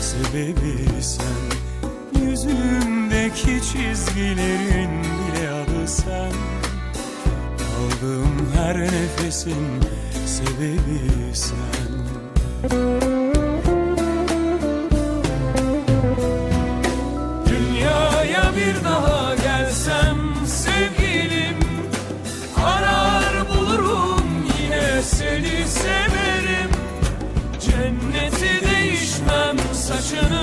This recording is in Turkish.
sebebi sen. Yüzümdeki çizgilerin bile adı sen. Aldığım her nefesin sebebi sen. Dünyaya bir daha saçını